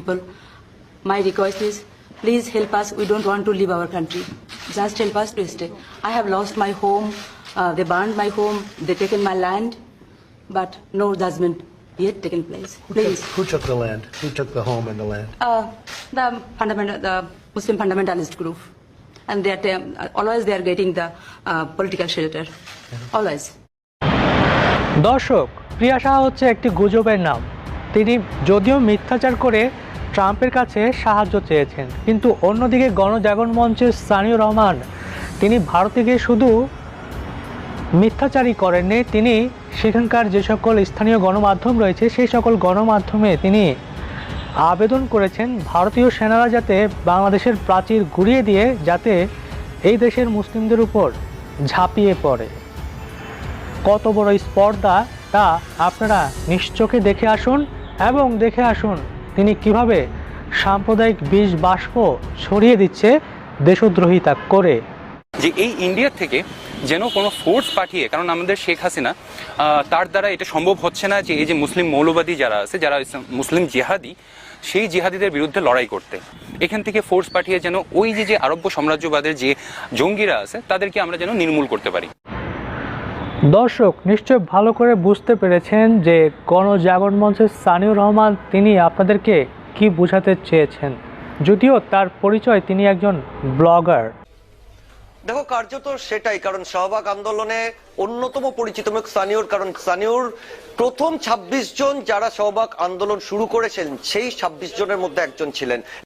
people. My request is, please help us. We don't want to leave our country. Just help us to stay. I have lost my home. Uh, they burned my home. They taken my land, but no judgment yet taken place. Who please. took, who took the land? Who took the home and the land? uh, the fundamental, the Muslim fundamentalist group, and they are always they are getting the uh, political shelter. Yeah. Always. দর্শক প্রিয়া সাহা হচ্ছে একটি গুজবের নাম তিনি যদিও মিথ্যাচার করে ট্রাম্পের কাছে সাহায্য চেয়েছেন। কিন্তু অন্যদিকে গণজাগরণ মঞ্চের স্থানীয় রহমান, তিনি ভারতে গিয়ে শুধু মিথ্যাচারই করেননি, তিনি সেখানকার যে সকল স্থানীয় গণমাধ্যম রয়েছে, সেই সকল গণমাধ্যমে তিনি আবেদন করেছেন, ভারতীয় সেনারা যাতে বাংলাদেশের প্রাচীর ঘুরিয়ে দিয়ে যাতে এই দেশের মুসলিমদের উপর ঝাঁপিয়ে পড়ে। কত বড় স্পর্ধা তা আপনারা নিশ্চোখে দেখে আসুন এবং দেখে আসুন। তিনি কীভাবে সাম্প্রদায়িক বিষ বাষ্প ছড়িয়ে দিচ্ছে দেশদ্রোহিতা করে? যে এই ইন্ডিয়া থেকে যেন কোনো ফোর্স পাঠিয়ে, কারণ আমাদের শেখ হাসিনা তার দ্বারা এটা সম্ভব হচ্ছে না যে এই যে মুসলিম মৌলবাদী যারা আছে, যারা মুসলিম জিহাদি, সেই জিহাদিদের বিরুদ্ধে লড়াই করতে। এখান থেকে ফোর্স পাঠিয়ে যেন ওই যে যে আরব্য সাম্রাজ্যবাদের যে জঙ্গিরা আছে, তাদেরকে আমরা যেন নির্মূল করতে পারি। দর্শক নিশ্চয় ভালো করে বুঝতে পেরেছেন যে গণজাগরণ মঞ্চের সানিউর রহমান তিনি আপনাদেরকে কি বোঝাতে চেয়েছেন। যদিও তার পরিচয় তিনি একজন ব্লগার। দেখো, কার্যত সেটাই, কারণ শাহবাগ আন্দোলনে অন্যতম পরিচিত মুখ সানিউর, কারণ সানিউর প্রথম ২৬ জন যারা শাহবাগ আন্দোলন শুরু করেছিলেন সেই ২৬ জনের মধ্যে একজন ছিলেন।